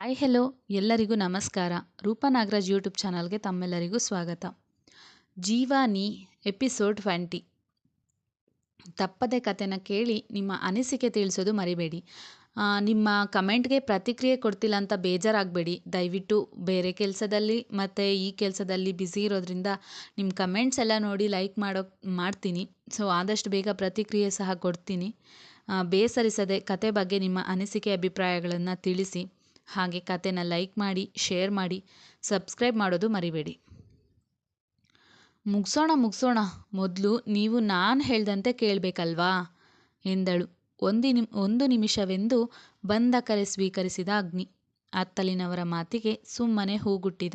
Hi hello ಎಲ್ಲರಿಗೂ ನಮಸ್ಕಾರ. Roopa Nagaraj YouTube ಚಾನಲ್ಗೆ ತಮ್ಮೆಲ್ಲರಿಗೂ ಸ್ವಾಗತ. Jeevani episode twenty. ತಪ್ಪದೆ ಕತೆನ ಕೇಳಿ ನಿಮ್ಮ ಅನಿಸಿಕೆ ತಿಳಿಸೋದು ಮರಿಬೇಡಿ. ನಿಮ್ಮ ಕಮೆಂಟ್ಗೆ ಪ್ರತಿಕ್ರಿಯೆ ಕೊಡ್ತಿಲ್ಲ ಅಂತ ಬೇಜಾರಾಗಬೇಡಿ. ದಯವಿಟ್ಟು ಬೇರೆ ಕೆಲಸದಲ್ಲಿ ಮತ್ತು ಈ ಕೆಲಸದಲ್ಲಿ ಬ್ಯುಸಿ ಇರೋದ್ರಿಂದ ನಿಮ್ಮ ಕಮೆಂಟ್ಸ್ ಎಲ್ಲ ನೋಡಿ ಲೈಕ್ ಮಾಡೋ, ಮಾಡ್ತೀನಿ. ಸೊ ಆದಷ್ಟು ಬೇಗ ಪ್ರತಿಕ್ರಿಯೆ ಸಹ ಕೊಡ್ತೀನಿ. ಬೇಸರಿಸದೆ ಕತೆ ಬಗ್ಗೆ ನಿಮ್ಮ ಅನಿಸಿಕೆ ಅಭಿಪ್ರಾಯಗಳನ್ನು ತಿಳಿಸಿ. ಹಾಗೆ ಕತೆನ ಲೈಕ್ ಮಾಡಿ, ಶೇರ್ ಮಾಡಿ, ಸಬ್ಸ್ಕ್ರೈಬ್ ಮಾಡೋದು ಮರಿಬೇಡಿ. ಮುಗಿಸೋಣ ಮುಗಿಸೋಣ, ಮೊದಲು ನೀವು ನಾನು ಹೇಳ್ದಂತೆ ಕೇಳಬೇಕಲ್ವಾ? ಎಂದಳು. ಒಂದು ನಿಮ್, ಒಂದು ನಿಮಿಷವೆಂದು ಬಂದ ಕರೆ ಸ್ವೀಕರಿಸಿದ ಅಗ್ನಿ. ಅತ್ತಲಿನವರ ಮಾತಿಗೆ ಸುಮ್ಮನೆ ಹೂಗುಟ್ಟಿದ.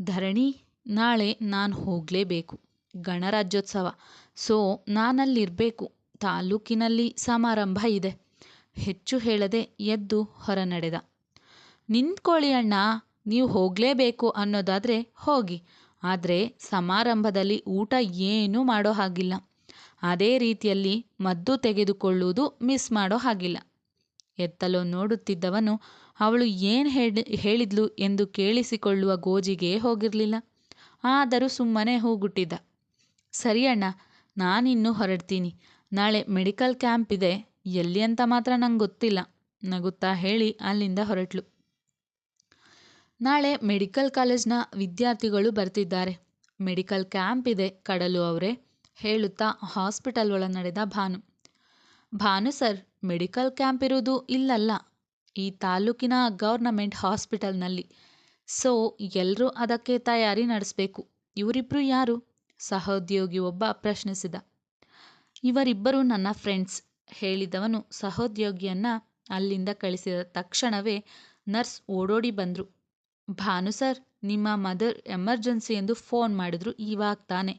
ಧರಣಿ, ನಾಳೆ ನಾನು ಹೋಗಲೇಬೇಕು. ಗಣರಾಜ್ಯೋತ್ಸವ. ಸೊ, ನಾನಲ್ಲಿರಬೇಕು. ತಾಲೂಕಿನಲ್ಲಿ ಸಮಾರಂಭ ಇದೆ. ಹೆಚ್ಚು ಹೇಳದೆ ಎದ್ದು ಹೊರ ನಡೆದ ನಿಂತ್ಕೊಳ್ಳಿ ಅಣ್ಣ, ನೀವು ಹೋಗಲೇಬೇಕು ಅನ್ನೋದಾದರೆ ಹೋಗಿ. ಆದರೆ ಸಮಾರಂಭದಲ್ಲಿ ಊಟ ಏನೂ ಮಾಡೋ ಹಾಗಿಲ್ಲ. ಅದೇ ರೀತಿಯಲ್ಲಿ ಮದ್ದು ತೆಗೆದುಕೊಳ್ಳುವುದು ಮಿಸ್ ಮಾಡೋ ಹಾಗಿಲ್ಲ. ಎತ್ತಲೋ ನೋಡುತ್ತಿದ್ದವನು ಅವಳು ಏನು ಹೇಳಿ, ಹೇಳಿದ್ಲು ಎಂದು ಕೇಳಿಸಿಕೊಳ್ಳುವ ಗೋಜಿಗೆ ಹೋಗಿರಲಿಲ್ಲ. ಆದರೂ ಸುಮ್ಮನೆ ಹೂಗುಟ್ಟಿದ್ದ. ಸರಿ ಅಣ್ಣ, ನಾನಿನ್ನು ಹೊರಡ್ತೀನಿ. ನಾಳೆ ಮೆಡಿಕಲ್ ಕ್ಯಾಂಪ್ ಇದೆ. ಎಲ್ಲಿ ಅಂತ ಮಾತ್ರ ನಂಗೆ ಗೊತ್ತಿಲ್ಲ ನಗುತ್ತಾ ಹೇಳಿ ಅಲ್ಲಿಂದ ಹೊರಟ್ಲು ನಾಳೆ ಮೆಡಿಕಲ್ ಕಾಲೇಜ್ನ ವಿದ್ಯಾರ್ಥಿಗಳು ಬರ್ತಿದ್ದಾರೆ. ಮೆಡಿಕಲ್ ಕ್ಯಾಂಪ್ ಇದೆ ಕಡಲು ಅವರೇ, ಹೇಳುತ್ತಾ ಹಾಸ್ಪಿಟಲ್ ಒಳ ನಡೆದ Bhanu. Bhanu sir, medical camp ಇರುವುದು ಇಲ್ಲಲ್ಲ. ಈ ತಾಲೂಕಿನ ಗೌರ್ನಮೆಂಟ್ ಹಾಸ್ಪಿಟಲ್ನಲ್ಲಿ. ಸೊ ಎಲ್ಲರೂ ಅದಕ್ಕೆ ತಯಾರಿ ನಡೆಸಬೇಕು. ಇವರಿಬ್ಬರು ಯಾರು? ಸಹೋದ್ಯೋಗಿ ಒಬ್ಬ ಪ್ರಶ್ನಿಸಿದ. ಇವರಿಬ್ಬರು ನನ್ನ ಫ್ರೆಂಡ್ಸ್, ಹೇಳಿದವನು ಸಹೋದ್ಯೋಗಿಯನ್ನ ಅಲ್ಲಿಂದ ಕಳಿಸಿದ ತಕ್ಷಣವೇ ನರ್ಸ್ ಓಡೋಡಿ ಬಂದರು. ಭಾನು ಸರ್, ನಿಮ್ಮ ಮದರ್ ಎಮರ್ಜೆನ್ಸಿ ಎಂದು ಫೋನ್ ಮಾಡಿದ್ರು ಇವಾಗ ತಾನೆ.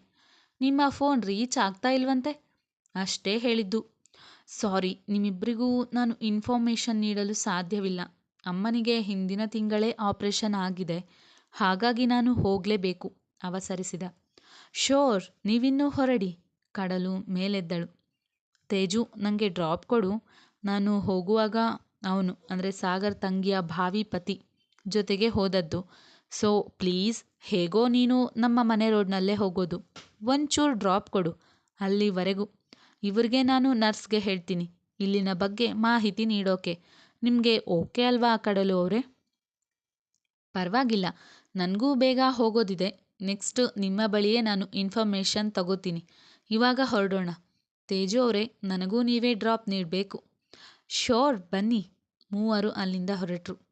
ನಿಮ್ಮ ಫೋನ್ ರೀಚ್ ಆಗ್ತಾ ಇಲ್ವಂತೆ? ಅಷ್ಟೇ ಹೇಳಿದ್ದು. ಸಾರಿ ನಿಮ್ಮಿಬ್ಬರಿಗೂ ನಾನು ಇನ್ಫಾರ್ಮೇಷನ್ ನೀಡಲು ಸಾಧ್ಯವಿಲ್ಲ. ಅಮ್ಮನಿಗೆ ಹಿಂದಿನ ತಿಂಗಳೇ ಆಪರೇಷನ್ ಆಗಿದೆ. ಹಾಗಾಗಿ ನಾನು ಹೋಗಲೇಬೇಕು, ಅವಸರಿಸಿದ. ಶೋರ್, ನೀವಿನ್ನೂ ಹೊರಡಿ, ಕಡಲು ಮೇಲೆದ್ದಳು. ತೇಜು ನನಗೆ ಡ್ರಾಪ್ ಕೊಡು. ನಾನು ಹೋಗುವಾಗ, ಅವನು, ಅಂದರೆ ಸಾಗರ್ ತಂಗಿಯ ಭಾವಿ ಪತಿ. ಜೊತೆಗೆ ಹೋದದ್ದು. ಸೊ ಪ್ಲೀಸ್ ಹೇಗೋ ನೀನು ನಮ್ಮ ಮನೆ ರೋಡ್ನಲ್ಲೇ ಹೋಗೋದು. ಒಂಚೂರು ಡ್ರಾಪ್ ಕೊಡು, ಅಲ್ಲಿವರೆಗೂ. ಇವ್ರಿಗೆ ನಾನು ನರ್ಸ್ಗೆ ಹೇಳ್ತೀನಿ, ಇಲ್ಲಿನ ಬಗ್ಗೆ ಮಾಹಿತಿ ನೀಡೋಕೆ. ನಿಮಗೆ ಓಕೆ ಅಲ್ವಾ ಕಡಲು ಅವರೇ? ಪರವಾಗಿಲ್ಲ, ನನಗೂ ಬೇಗ ಹೋಗೋದಿದೆ. ನೆಕ್ಸ್ಟ್ ನಿಮ್ಮ ಬಳಿಯೇ ನಾನು ಇನ್ಫಾರ್ಮೇಷನ್ ತಗೋತೀನಿ. ಇವಾಗ ಹೊರಡೋಣ. ತೇಜು ಅವರೇ, ನನಗೂ ನೀವೇ ಡ್ರಾಪ್ ನೀಡಬೇಕು. ಶೋರ್ ಬನ್ನಿ. ಮೂವರು ಅಲ್ಲಿಂದ ಹೊರಟರು.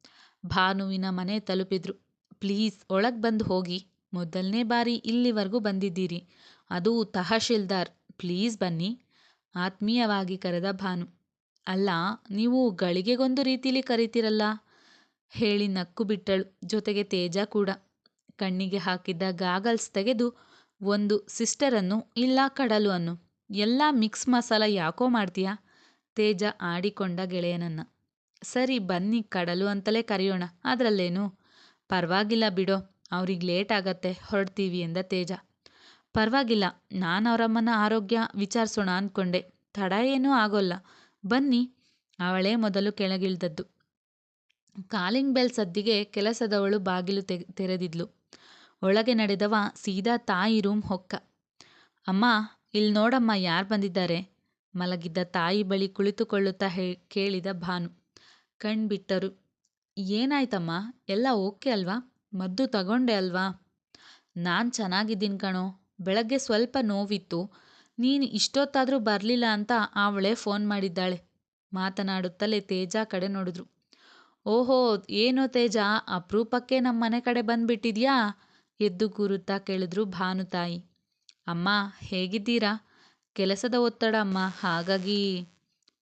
ಭಾನುವಿನ ಮನೆ ತಲುಪಿದ್ರು. ಪ್ಲೀಸ್, ಒಳಗೆ ಬಂದು ಹೋಗಿ. ಮೊದಲನೇ ಬಾರಿ ಇಲ್ಲಿವರೆಗೂ ಬಂದಿದ್ದೀರಿ. ಅದು ತಹಶೀಲ್ದಾರ್. ಪ್ಲೀಸ್ ಬನ್ನಿ. ಆತ್ಮೀಯವಾಗಿ ಕರೆದ ಭಾನು. ಅಲ್ಲ, ನೀವು ಗಳಿಗೆಗೊಂದು ರೀತಿಲಿ ಕರೀತೀರಲ್ಲ" ಹೇಳಿ ನಕ್ಕು ಬಿಟ್ಟಳು. ಜೊತೆಗೆ ತೇಜ ಕೂಡ. ಕಣ್ಣಿಗೆ ಹಾಕಿದ್ದ ಗಾಗಲ್ಸ್ ತೆಗೆದು ಒಂದು ಸಿಸ್ಟರನ್ನು, ಇಲ್ಲ ಕಡಲು ಅನ್ನು. ಎಲ್ಲ ಮಿಕ್ಸ್ ಮಸಾಲ ಯಾಕೋ ಮಾಡ್ತೀಯಾ? ತೇಜ ಆಡಿಕೊಂಡ ಗೆಳೆಯನನ್ನ. ಸರಿ ಬನ್ನಿ ಕಡಲು ಅಂತಲೇ ಕರೆಯೋಣ. ಅದರಲ್ಲೇನು? ಪರವಾಗಿಲ್ಲ ಬಿಡೋ, ಅವ್ರಿಗೆ ಲೇಟ್ ಆಗತ್ತೆ, ಹೊರಡ್ತೀವಿ ಎಂದ ತೇಜ. ಪರವಾಗಿಲ್ಲ, ನಾನು ಅವರಮ್ಮನ ಆರೋಗ್ಯ ವಿಚಾರಿಸೋಣ ಅಂದ್ಕೊಂಡೆ ತಡ ಏನೂ ಆಗೋಲ್ಲ. ಬನ್ನಿ, ಅವಳೇ ಮೊದಲು ಕೆಳಗಿಳಿದದ್ದು. ಕಾಲಿಂಗ್ ಬೆಲ್ ಸದ್ದಿಗೆ ಕೆಲಸದವಳು ಬಾಗಿಲು ತೆ ತೆರೆದಿದ್ಲು. ಒಳಗೆ ನಡೆದವ ಸೀದಾ ತಾಯಿ ರೂಮ್ ಹೊಕ್ಕ. ಅಮ್ಮ ಇಲ್ಲಿ ನೋಡಮ್ಮ ಯಾರು ಬಂದಿದ್ದಾರೆ? ಮಲಗಿದ್ದ ತಾಯಿ ಬಳಿ ಕುಳಿತುಕೊಳ್ಳುತ್ತಾ ಹೇ, ಕೇಳಿದ ಭಾನು. ಕಣ್ಬಿಟ್ಟರು. ಏನಾಯ್ತಮ್ಮ? ಎಲ್ಲ ಓಕೆ ಅಲ್ವಾ? ಮದ್ದು ತಗೊಂಡೆ ಅಲ್ವಾ? ನಾನು ಚೆನ್ನಾಗಿದ್ದೀನಿ ಕಣೋ. ಬೆಳಗ್ಗೆ ಸ್ವಲ್ಪ ನೋವಿತ್ತು. ನೀನು ಇಷ್ಟೊತ್ತಾದರೂ ಬರಲಿಲ್ಲ ಅಂತ ಅವಳೇ ಫೋನ್ ಮಾಡಿದ್ದಾಳೆ. ಮಾತನಾಡುತ್ತಲೇ ತೇಜ ಕಡೆ ನೋಡಿದ್ರು. ಓಹೋ, ಏನೋ ತೇಜ? ಅಪರೂಪಕ್ಕೆ ನಮ್ಮ ಮನೆ ಕಡೆ ಬಂದ್ಬಿಟ್ಟಿದ್ಯಾ? ಎದ್ದು ಕೂರುತ್ತಾ ಕೇಳಿದ್ರು ಭಾನು ತಾಯಿ. ಅಮ್ಮ, ಹೇಗಿದ್ದೀರಾ? ಕೆಲಸದ ಒತ್ತಡ ಅಮ್ಮ. ಹಾಗಾಗಿ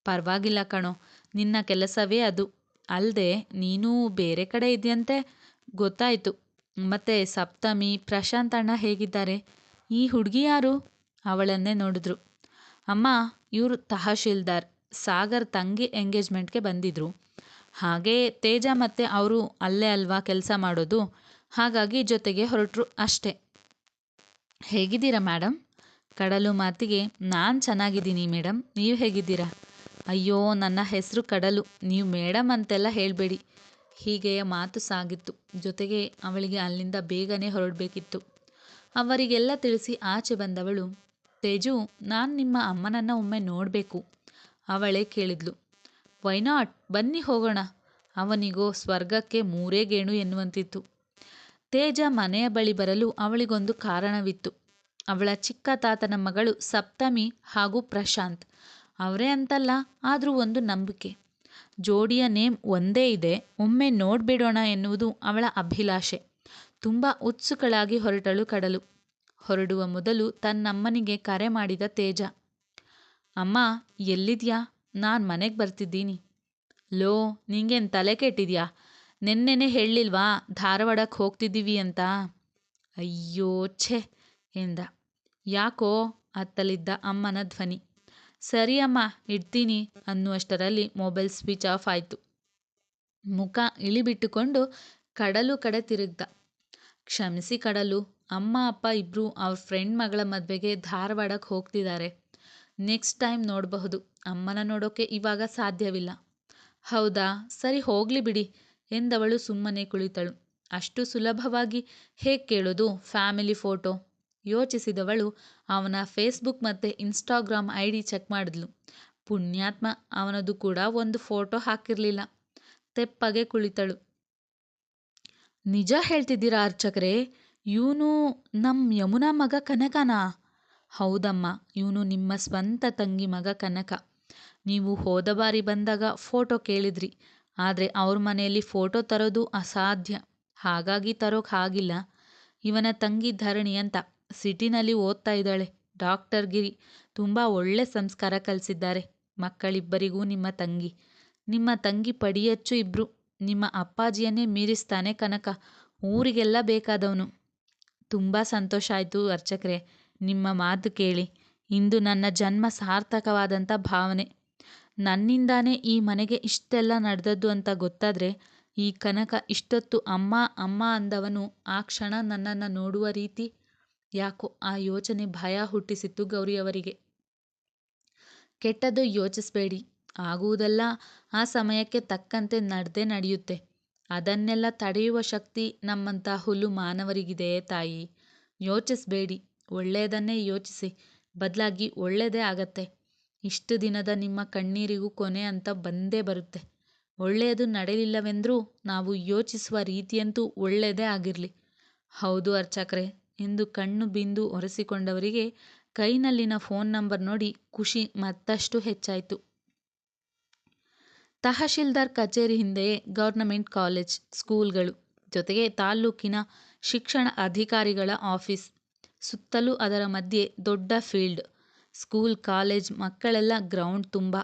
ಪರವಾಗಿಲ್ಲ ಕಣೋ. ನಿನ್ನ ಕೆಲಸವೇ ಅದು. ಅಲ್ಲದೆ ನೀನು ಬೇರೆ ಕಡೆ ಇದೆಯಂತೆ? ಗೊತ್ತಾಯಿತು. ಮತ್ತೆ ಸಪ್ತಮಿ, ಪ್ರಶಾಂತ್ ಅಣ್ಣ ಹೇಗಿದ್ದಾರೆ? ಈ ಹುಡುಗಿ ಯಾರು? ಅವಳನ್ನೇ ನೋಡಿದ್ರು. ಅಮ್ಮ, ಇವರು ತಹಶೀಲ್ದಾರ್. ಸಾಗರ್ ತಂಗಿ ಎಂಗೇಜ್ಮೆಂಟ್ಗೆ ಬಂದಿದ್ರು. ಹಾಗೆ ತೇಜ ಮತ್ತು ಅವರು ಅಲ್ಲೇ ಅಲ್ವಾ ಕೆಲಸ ಮಾಡೋದು? ಹಾಗಾಗಿ ಜೊತೆಗೆ ಹೊರಟರು ಅಷ್ಟೇ. ಹೇಗಿದ್ದೀರಾ ಮೇಡಮ್ ಕಡಲು ಮಾತಿಗೆ, ನಾನು ಚೆನ್ನಾಗಿದ್ದೀನಿ ಮೇಡಮ್ ನೀವು ಹೇಗಿದ್ದೀರಾ? ಅಯ್ಯೋ, ನನ್ನ ಹೆಸರು ಕಡಲು. ನೀವು ಮೇಡಮ್ ಅಂತೆಲ್ಲ ಹೇಳಬೇಡಿ. ಹೀಗೆಯ ಮಾತು ಸಾಗಿತ್ತು. ಜೊತೆಗೆ ಅವಳಿಗೆ ಅಲ್ಲಿಂದ ಬೇಗನೆ ಹೊರಡಬೇಕಿತ್ತು. ಅವರಿಗೆಲ್ಲ ತಿಳಿಸಿ ಆಚೆ ಬಂದವಳು, ತೇಜು, ನಾನು ನಿಮ್ಮ ಅಮ್ಮನನ್ನು ಒಮ್ಮೆ ನೋಡಬೇಕು. ಅವಳೇ ಕೇಳಿದ್ಲು ವೈನಾಟ್ ಬನ್ನಿ ಹೋಗೋಣ. ಅವನಿಗೋ ಸ್ವರ್ಗಕ್ಕೆ ಮೂರೇ ಗೇಣು ಎನ್ನುವಂತಿತ್ತು. ತೇಜ ಮನೆಯ ಬಳಿ ಬರಲು ಅವಳಿಗೊಂದು ಕಾರಣವಿತ್ತು. ಅವಳ ಚಿಕ್ಕ ತಾತನ ಮಗಳು ಸಪ್ತಮಿ ಹಾಗೂ ಪ್ರಶಾಂತ್. ಅವರೇ ಅಂತಲ್ಲ, ಆದರೂ ಒಂದು ನಂಬಿಕೆ. ಜೋಡಿಯ ನೇಮ್ ಒಂದೇ ಇದೆ, ಒಮ್ಮೆ ನೋಡಿಬಿಡೋಣ ಎನ್ನುವುದು ಅವಳ ಅಭಿಲಾಷೆ. ತುಂಬ ಉತ್ಸುಕಳಾಗಿ ಹೊರಟಳು ಕಡಲು. ಹೊರಡುವ ಮೊದಲು ತನ್ನಮ್ಮನಿಗೆ ಕರೆ ಮಾಡಿದ ತೇಜ. ಅಮ್ಮ, ಎಲ್ಲಿದ್ಯಾ? ನಾನು ಮನೆಗೆ ಬರ್ತಿದ್ದೀನಿ. ಲೋ, ನಿಂಗೇನು ತಲೆ ಕೆಟ್ಟಿದ್ಯಾ? ನೆನ್ನೆನೆ ಹೇಳಿಲ್ವಾ ಧಾರವಾಡಕ್ಕೆ ಹೋಗ್ತಿದ್ದೀವಿ ಅಂತ? ಅಯ್ಯೋ, ಛೆ, ಎಂದ. ಯಾಕೋ, ಅತ್ತಲಿದ್ದ ಅಮ್ಮನ ಧ್ವನಿ. ಸರಿ ಅಮ್ಮ ಇಡ್ತೀನಿ ಅನ್ನುವಷ್ಟರಲ್ಲಿ ಮೊಬೈಲ್ ಸ್ವಿಚ್ ಆಫ್ ಆಯಿತು. ಮುಖ ಇಳಿಬಿಟ್ಟುಕೊಂಡು ಕಡಲು ಕಡೆ ತಿರುಗ್ದ. ಕ್ಷಮಿಸಿ ಕಡಲು, ಅಮ್ಮ, ಅಪ್ಪ ಇಬ್ಬರು ಅವ್ರ ಫ್ರೆಂಡ್ ಮಗಳ ಮದುವೆಗೆ ಧಾರವಾಡಕ್ಕೆ ಹೋಗ್ತಿದ್ದಾರೆ ನೆಕ್ಸ್ಟ್ ಟೈಮ್ ನೋಡಬಹುದು. ಅಮ್ಮನ ನೋಡೋಕೆ ಇವಾಗ ಸಾಧ್ಯವಿಲ್ಲ. ಹೌದಾ? ಸರಿ ಹೋಗ್ಲಿ ಬಿಡಿ ಎಂದವಳು ಸುಮ್ಮನೆ ಕುಳಿತಳು. ಅಷ್ಟು ಸುಲಭವಾಗಿ ಹೇಗೆ ಕೇಳೋದು? ಫ್ಯಾಮಿಲಿ ಫೋಟೋ ಯೋಚಿಸಿದವಳು ಅವನ ಫೇಸ್ಬುಕ್ ಮತ್ತೆ ಇನ್ಸ್ಟಾಗ್ರಾಮ್ ಐ ಡಿ ಚೆಕ್ ಮಾಡಿದ್ಲು. ಪುಣ್ಯಾತ್ಮ ಅವನದು ಕೂಡ ಒಂದು ಫೋಟೋ ಹಾಕಿರ್ಲಿಲ್ಲ. ತೆಪ್ಪಗೆ ಕುಳಿತಳು. ನಿಜ ಹೇಳ್ತಿದ್ದೀರಾ ಅರ್ಚಕರೇ? ಇವನು ನಮ್ ಯಮುನಾ ಮಗ ಕನಕನಾ? ಹೌದಮ್ಮ, ಇವನು ನಿಮ್ಮ ಸ್ವಂತ ತಂಗಿ ಮಗ ಕನಕ. ನೀವು ಹೋದ ಬಾರಿ ಬಂದಾಗ ಫೋಟೋ ಕೇಳಿದ್ರಿ. ಆದರೆ ಅವ್ರ ಮನೆಯಲ್ಲಿ ಫೋಟೋ ತರೋದು ಅಸಾಧ್ಯ. ಹಾಗಾಗಿ ತರೋಕೆ ಆಗಿಲ್ಲ. ಇವನ ತಂಗಿ ಧರಣಿ ಅಂತ. ಸಿಟಿನಲ್ಲಿ ಓದ್ತಾ ಇದ್ದಾಳೆ. ಡಾಕ್ಟರ್ ಗಿರಿ ತುಂಬ ಒಳ್ಳೆ ಸಂಸ್ಕಾರ ಕಲಿಸಿದ್ದಾರೆ. ಮಕ್ಕಳಿಬ್ಬರಿಗೂ ನಿಮ್ಮ ತಂಗಿ. ನಿಮ್ಮ ತಂಗಿ ಪಡಿಯಚ್ಚು ಇಬ್ರು. ನಿಮ್ಮ ಅಪ್ಪಾಜಿಯನ್ನೇ ಮೀರಿಸ್ತಾನೆ ಕನಕ. ಊರಿಗೆಲ್ಲ ಬೇಕಾದವನು. ತುಂಬ ಸಂತೋಷ ಆಯಿತು ಅರ್ಚಕರೇ. ನಿಮ್ಮ ಮಾತು ಕೇಳಿ. ಇಂದು ನನ್ನ ಜನ್ಮ ಸಾರ್ಥಕವಾದಂಥ ಭಾವನೆ. ನನ್ನಿಂದಾನೇ ಈ ಮನೆಗೆ ಇಷ್ಟೆಲ್ಲ ನಡೆದದ್ದು ಅಂತ ಗೊತ್ತಾದರೆ, ಈ ಕನಕ ಇಷ್ಟೊತ್ತು ಅಮ್ಮ ಅಮ್ಮ ಅಂದವನು. ಆ ಕ್ಷಣ ನನ್ನನ್ನು ನೋಡುವ ರೀತಿ ಯಾಕೋ ಆ ಯೋಚನೆ ಭಯ ಹುಟ್ಟಿಸಿತ್ತು ಗೌರಿಯವರಿಗೆ ಕೆಟ್ಟದ್ದು ಯೋಚಿಸಬೇಡಿ, ಆಗುವುದೆಲ್ಲ, ಆ ಸಮಯಕ್ಕೆ ತಕ್ಕಂತೆ ನಡೆದೇ ನಡೆಯುತ್ತೆ. ಅದನ್ನೆಲ್ಲ ತಡೆಯುವ ಶಕ್ತಿ ನಮ್ಮಂಥ ಹುಲ್ಲು ಮಾನವರಿಗಿದೆ ತಾಯಿ. ಯೋಚಿಸಬೇಡಿ, ಒಳ್ಳೆಯದನ್ನೇ ಯೋಚಿಸಿ, ಬದಲಾಗಿ ಒಳ್ಳೆಯದೇ ಆಗತ್ತೆ. ಇಷ್ಟು ದಿನದ ನಿಮ್ಮ ಕಣ್ಣೀರಿಗೂ ಕೊನೆ ಅಂತ ಬಂದೇ ಬರುತ್ತೆ. ಒಳ್ಳೆಯದು ನಡೆಯಲಿಲ್ಲವೆಂದರೂ ನಾವು ಯೋಚಿಸುವ ರೀತಿಯಂತೂ ಒಳ್ಳೆಯದೇ ಆಗಿರಲಿ. ಹೌದು ಅರ್ಚಕ್ರೆ ಎಂದು ಕಣ್ಣು ಬಿಂದು ಒರೆಸಿಕೊಂಡವರಿಗೆ ಕೈನಲ್ಲಿನ ಫೋನ್ ನಂಬರ್ ನೋಡಿ ಖುಷಿ ಮತ್ತಷ್ಟು ಹೆಚ್ಚಾಯಿತು. ತಹಶೀಲ್ದಾರ್ ಕಚೇರಿ ಹಿಂದೆಯೇ ಗೌರ್ನಮೆಂಟ್ ಕಾಲೇಜ್ ಸ್ಕೂಲ್ಗಳು, ಜೊತೆಗೆ ತಾಲ್ಲೂಕಿನ ಶಿಕ್ಷಣ ಅಧಿಕಾರಿಗಳ ಆಫೀಸ್. ಸುತ್ತಲೂ ಅದರ ಮಧ್ಯೆ ದೊಡ್ಡ ಫೀಲ್ಡ್, ಸ್ಕೂಲ್, ಕಾಲೇಜ್, ಮಕ್ಕಳೆಲ್ಲ ಗ್ರೌಂಡ್ ತುಂಬ.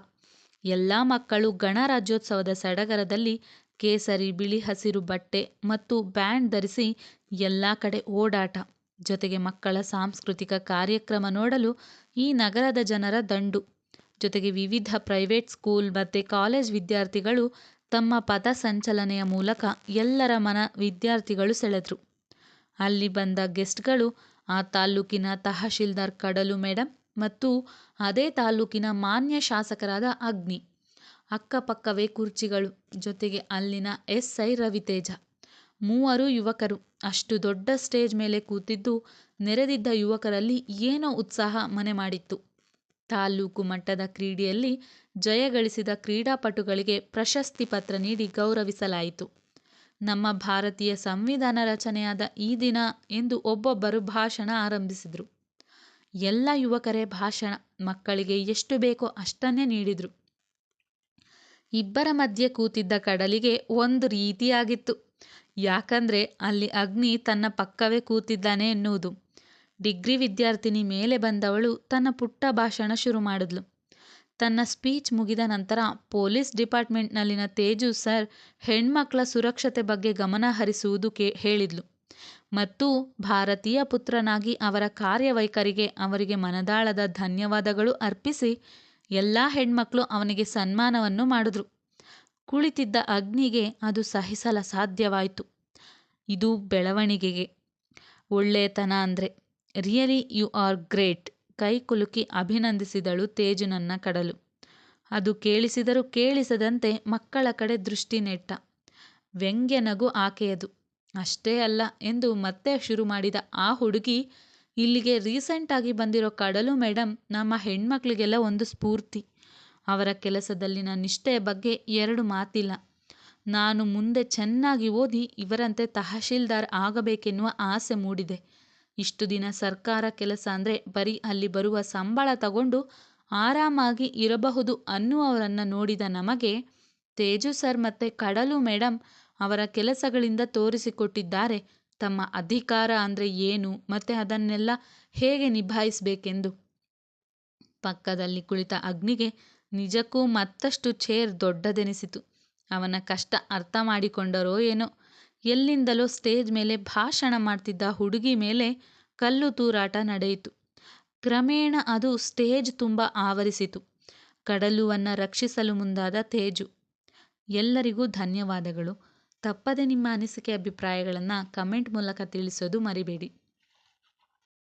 ಎಲ್ಲ ಮಕ್ಕಳು ಗಣರಾಜ್ಯೋತ್ಸವದ ಸಡಗರದಲ್ಲಿ ಕೇಸರಿ, ಬಿಳಿ ಹಸಿರು ಬಟ್ಟೆ ಮತ್ತು ಬ್ಯಾಂಡ್ ಧರಿಸಿ ಎಲ್ಲ ಕಡೆ ಓಡಾಟ. ಜೊತೆಗೆ ಮಕ್ಕಳ ಸಾಂಸ್ಕೃತಿಕ ಕಾರ್ಯಕ್ರಮ ನೋಡಲು ಈ ನಗರದ ಜನರ ದಂಡು. ಜೊತೆಗೆ ವಿವಿಧ ಪ್ರೈವೇಟ್ ಸ್ಕೂಲ್ ಮತ್ತು ಕಾಲೇಜ್ ವಿದ್ಯಾರ್ಥಿಗಳು ತಮ್ಮ ಪಥ ಸಂಚಲನೆಯ ಮೂಲಕ ಎಲ್ಲರ ಮನ ವಿದ್ಯಾರ್ಥಿಗಳು ಸೆಳೆದ್ರು. ಅಲ್ಲಿ ಬಂದ ಗೆಸ್ಟ್ಗಳು, ಆ ತಾಲ್ಲೂಕಿನ ತಹಶೀಲ್ದಾರ್ ಕಡಲು ಮೇಡಮ್ ಮತ್ತು ಅದೇ ತಾಲ್ಲೂಕಿನ ಮಾನ್ಯ ಶಾಸಕರಾದ ಅಗ್ನಿ. ಅಕ್ಕಪಕ್ಕವೇ ಕುರ್ಚಿಗಳು, ಜೊತೆಗೆ ಅಲ್ಲಿನ ಎಸ್ ಐ ರವಿತೇಜ. ಮೂವರು ಯುವಕರು. ಅಷ್ಟು ದೊಡ್ಡ ಸ್ಟೇಜ್ ಮೇಲೆ ಕೂತಿದ್ದು ನೆರೆದಿದ್ದ ಯುವಕರಲ್ಲಿ ಏನೋ ಉತ್ಸಾಹ ಮನೆ ಮಾಡಿತ್ತು. ತಾಲ್ಲೂಕು ಮಟ್ಟದ ಕ್ರೀಡೆಯಲ್ಲಿ ಜಯಗಳಿಸಿದ ಕ್ರೀಡಾಪಟುಗಳಿಗೆ ಪ್ರಶಸ್ತಿ ಪತ್ರ ನೀಡಿ ಗೌರವಿಸಲಾಯಿತು. ನಮ್ಮ ಭಾರತೀಯ ಸಂವಿಧಾನ ರಚನೆಯಾದ ಈ ದಿನ ಎಂದು ಒಬ್ಬೊಬ್ಬರು ಭಾಷಣ ಆರಂಭಿಸಿದರು. ಎಲ್ಲ ಯುವಕರೇ ಭಾಷಣ, ಮಕ್ಕಳಿಗೆ ಎಷ್ಟು ಬೇಕೋ ಅಷ್ಟನ್ನೇ ನೀಡಿದರು. ಇಬ್ಬರ ಮಧ್ಯೆ ಕೂತಿದ್ದ ಕಡಲಿಗೆ ಒಂದು ರೀತಿಯಾಗಿತ್ತು. ಯಾಕಂದರೆ ಅಲ್ಲಿ ಅಗ್ನಿ ತನ್ನ ಪಕ್ಕವೇ ಕೂತಿದ್ದಾನೆ ಎನ್ನುವುದು. ಡಿಗ್ರಿ ವಿದ್ಯಾರ್ಥಿನಿ ಮೇಲೆ ಬಂದವಳು ತನ್ನ ಪುಟ್ಟ ಭಾಷಣ ಶುರು ಮಾಡಿದ್ಲು. ತನ್ನ ಸ್ಪೀಚ್ ಮುಗಿದ ನಂತರ ಪೊಲೀಸ್ ಡಿಪಾರ್ಟ್ಮೆಂಟ್ನಲ್ಲಿನ ತೇಜು ಸರ್ ಹೆಣ್ಮಕ್ಳ ಸುರಕ್ಷತೆ ಬಗ್ಗೆ ಗಮನ ಹರಿಸುವುದು ಹೇಳಿದ್ಲು. ಮತ್ತು ಭಾರತೀಯ ಪುತ್ರನಾಗಿ ಅವರ ಕಾರ್ಯವೈಖರಿಗೆ ಅವರಿಗೆ ಮನದಾಳದ ಧನ್ಯವಾದಗಳು ಅರ್ಪಿಸಿ ಎಲ್ಲ ಹೆಣ್ಮಕ್ಳು ಅವನಿಗೆ ಸನ್ಮಾನವನ್ನು ಮಾಡಿದ್ರು. ಕುಳಿತಿದ್ದ ಅಗ್ನಿಗೆ ಅದು ಸಹಿಸಲ ಸಾಧ್ಯವಾಯಿತು. ಇದು ಬೆಳವಣಿಗೆಗೆ. ಒಳ್ಳೆಯತನ ಅಂದರೆ, ರಿಯಲಿ ಯು ಆರ್ ಗ್ರೇಟ್. ಕೈ ಕುಲುಕಿ ಅಭಿನಂದಿಸಿದಳು ತೇಜುನನ್ನ ಕಡಲು. ಅದು ಕೇಳಿಸಿದರೂ ಕೇಳಿಸದಂತೆ ಮಕ್ಕಳ ಕಡೆ ದೃಷ್ಟಿ ನೆಟ್ಟ. ವ್ಯಂಗ್ಯ ನಗು ಆಕೆಯದು. ಅಷ್ಟೇ ಅಲ್ಲ ಎಂದು ಮತ್ತೆ ಶುರು ಮಾಡಿದ ಆ ಹುಡುಗಿ, ಇಲ್ಲಿಗೆ ರೀಸೆಂಟಾಗಿ ಬಂದಿರೋ ಕಡಲು ಮೇಡಮ್ ನಮ್ಮ ಹೆಣ್ಮಕ್ಳಿಗೆಲ್ಲ ಒಂದು ಸ್ಫೂರ್ತಿ. ಅವರ ಕೆಲಸದಲ್ಲಿನ ನಿಷ್ಠೆಯ ಬಗ್ಗೆ ಎರಡು ಮಾತಿಲ್ಲ. ನಾನು ಮುಂದೆ ಚೆನ್ನಾಗಿ ಓದಿ ಇವರಂತೆ ತಹಶೀಲ್ದಾರ್ ಆಗಬೇಕೆನ್ನುವ ಆಸೆ ಮೂಡಿದೆ. ಇಷ್ಟು ದಿನ ಸರ್ಕಾರ ಕೆಲಸ ಅಂದರೆ ಬರೀ ಅಲ್ಲಿ ಬರುವ ಸಂಬಳ ತಗೊಂಡು ಆರಾಮಾಗಿ ಇರಬಹುದು ಅನ್ನುವವರನ್ನು ನೋಡಿದ ನಮಗೆ ತೇಜು ಸರ್ ಮತ್ತು ಕಡಲು ಮೇಡಮ್ ಅವರ ಕೆಲಸಗಳಿಂದ ತೋರಿಸಿಕೊಟ್ಟಿದ್ದಾರೆ. ತಮ್ಮ ಅಧಿಕಾರ ಅಂದರೆ ಏನು ಮತ್ತು ಅದನ್ನೆಲ್ಲ ಹೇಗೆ ನಿಭಾಯಿಸಬೇಕೆಂದು. ಪಕ್ಕದಲ್ಲಿ ಕುಳಿತ ಅಗ್ನಿಗೆ ನಿಜಕ್ಕೂ ಮತ್ತಷ್ಟು ಚೇರ್ ದೊಡ್ಡದೆನಿಸಿತು. ಅವನ ಕಷ್ಟ ಅರ್ಥ ಮಾಡಿಕೊಂಡರೋ ಏನೋ. ಎಲ್ಲಿಂದಲೋ ಸ್ಟೇಜ್ ಮೇಲೆ ಭಾಷಣ ಮಾಡ್ತಿದ್ದ ಹುಡುಗಿ ಮೇಲೆ ಕಲ್ಲು ತೂರಾಟ ನಡೆಯಿತು. ಕ್ರಮೇಣ ಅದು ಸ್ಟೇಜ್ ತುಂಬ ಆವರಿಸಿತು. ಕಡಲುವನ್ನು ರಕ್ಷಿಸಲು ಮುಂದಾದ ತೇಜು. ಎಲ್ಲರಿಗೂ ಧನ್ಯವಾದಗಳು. ತಪ್ಪದೆ ನಿಮ್ಮ ಅನಿಸಿಕೆ ಅಭಿಪ್ರಾಯಗಳನ್ನು ಕಮೆಂಟ್ ಮೂಲಕ ತಿಳಿಸೋದು ಮರಿಬೇಡಿ.